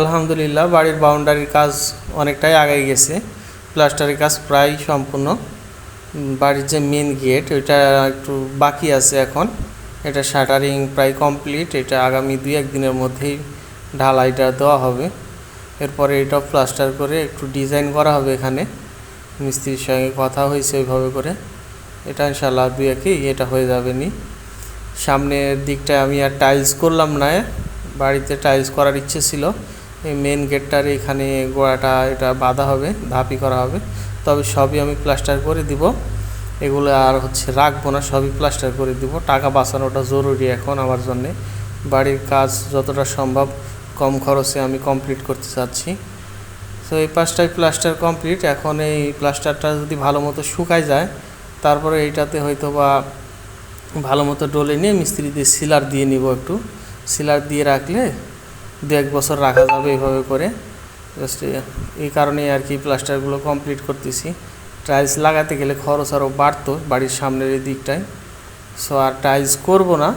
আলহামদুলিল্লাহ, বাড়ির বাউন্ডারির কাজ অনেকটাই আগাই গেছে। প্লাস্টারের কাজ প্রায় সম্পূর্ণ। বাড়ির যে মেন গেট ওইটা একটু বাকি আছে এখন। এটা শাটারিং প্রায় কমপ্লিট এটা আগামী দুই একদিনের মধ্যেই ঢালাইটা দেওয়া হবে। এরপরে এটা প্লাস্টার করে একটু ডিজাইন করা হবে এখানে। মিস্ত্রির সঙ্গে কথা হয়েছে ওইভাবে করে। এটা ইনশাল্লাহ দুই একই এটা হয়ে যাবে নি। সামনের দিকটা আমি আর টাইলস করলাম না। বাড়িতে টাইলস করার ইচ্ছে ছিল। এই মেন গেটটার এখানে গোড়াটা, এটা বাঁধা হবে ধাপি করা হবে। তবে সবই আমি প্লাস্টার করে দিব। এগুলো আর হচ্ছে রাখব না, সবই প্লাস্টার করে দিব। টাকা বাঁচানোটা জরুরি এখন আমার জন্যে। বাড়ির কাজ যতটা সম্ভব কম খরচে আমি কমপ্লিট করতে চাচ্ছি। তো এই পাঁচটায় প্লাস্টার কমপ্লিট এখন এই প্লাস্টারটা যদি ভালো মতো শুকায় যায়, তারপরে এইটাতে হয়তো বা ভালো মতো ডলে নিয়ে মিস্ত্রি দিয়ে সিলার দিয়ে নিব একটু। সিলার দিয়ে রাখলে দু এক বছর রাখা যাবে এইভাবে করে। জাস্ট এই কারণেই আর কি প্লাস্টারগুলো কমপ্লিট করতেছি। টাইলস লাগাতে গেলে খরচ আরও বাড়তো বাড়ির সামনের এই দিকটায়। সো আর টাইলস করব না।